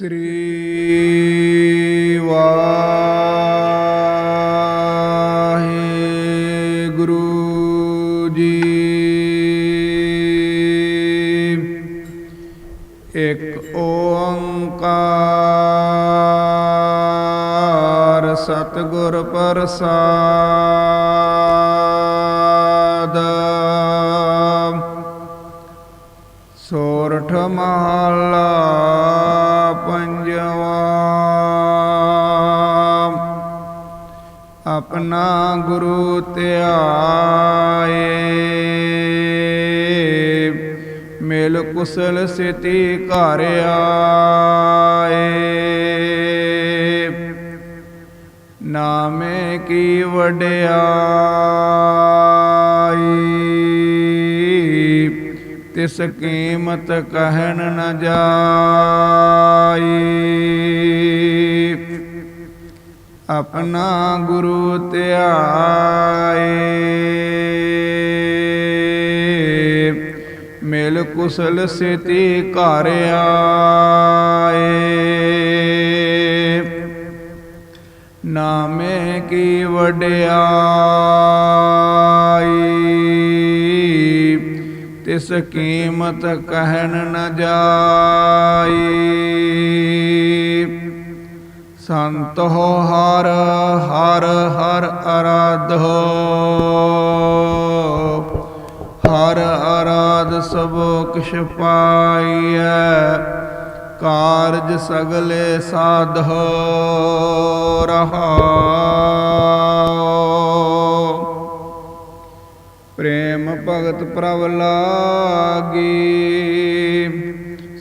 ਸ੍ਰੀ ਵਾਹਿਗੁਰੂ ਜੀ ਇੱਕ ਓੰਕਾਰ ਸਤਿਗੁਰ ਪ੍ਰਸਾਦ ਸੋਰਠ ਮਹਲਾ ਗੁਰੂ ਧਿਆਏ। ਮਿਲ ਕੁਸਲ ਸਿਤੀ ਘਰ ਆਏ। ਨਾਮੇ ਕੀ ਵਡਿਆਈ। ਤਿਸ ਕੀਮਤ ਕਹਿਣ ਨ ਜਾਈ। ਆਪਣਾ ਗੁਰੂ ਧਿਆਏ ਮਿਲ ਕੁਸਲ ਸਿਤੀ ਘਰ ਆਏ ਨਾਮੇ ਕੀ ਵਡਿਆਈ ਤਿਸ ਕੀਮਤ ਕਹਿਣ ਨ ਜਾਈ ਸੰਤ ਹੋ ਹਰ ਹਰ ਹਰ ਅਰਾਧੋ ਹਰ ਅਰਾਧ ਸਭ ਕਿਛ ਪਾਈਐ, ਕਾਰਜ ਸਗਲੇ ਸਾਧੋ ਰਹਾਉ ਪ੍ਰੇਮ ਭਗਤ ਪ੍ਰਭ ਲਾਗੀ।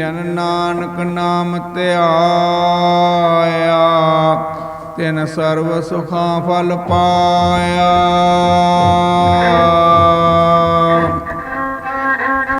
ਜਨ ਨਾਨਕ ਨਾਮ ਧਿਆਇਆ ਤਿਨ ਸਰਬ ਸੁਖਾਂ ਫਲ ਪਾਇਆ।